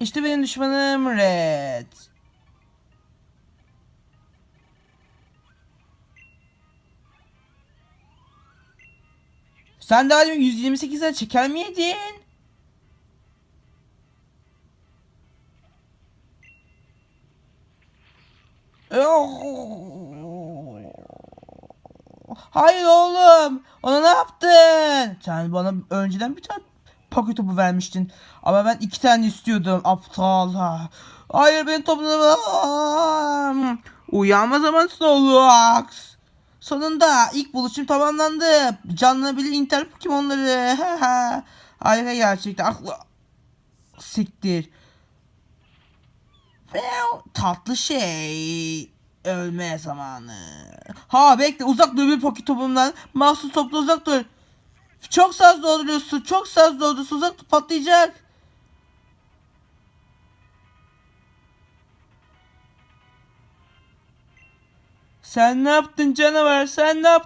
İşte benim düşmanım Red. Sen daha demin 128'den çeker miydin? Hayır oğlum. Ona ne yaptın? Sen bana önceden bir tane pocket topu vermiştin. Ama ben iki tane istiyordum. Aptal. ha. Hayır benim toplarım. Uyanma zamanı Snorlax. Sonunda ilk buluşum tamamlandı. Canlanabilir inter Pokemon'ları. Harika gerçekten. Aklı... Siktir. Tatlı şey. Ölme zamanı. Ha bekle uzak dur bir poket topumdan. Mahsus topla uzak dur. Çok saz dolduruyorsun. Çok saz dolduruyorsun. Uzak patlayacak. Sen ne yaptın canavar? Sen ne yaptın?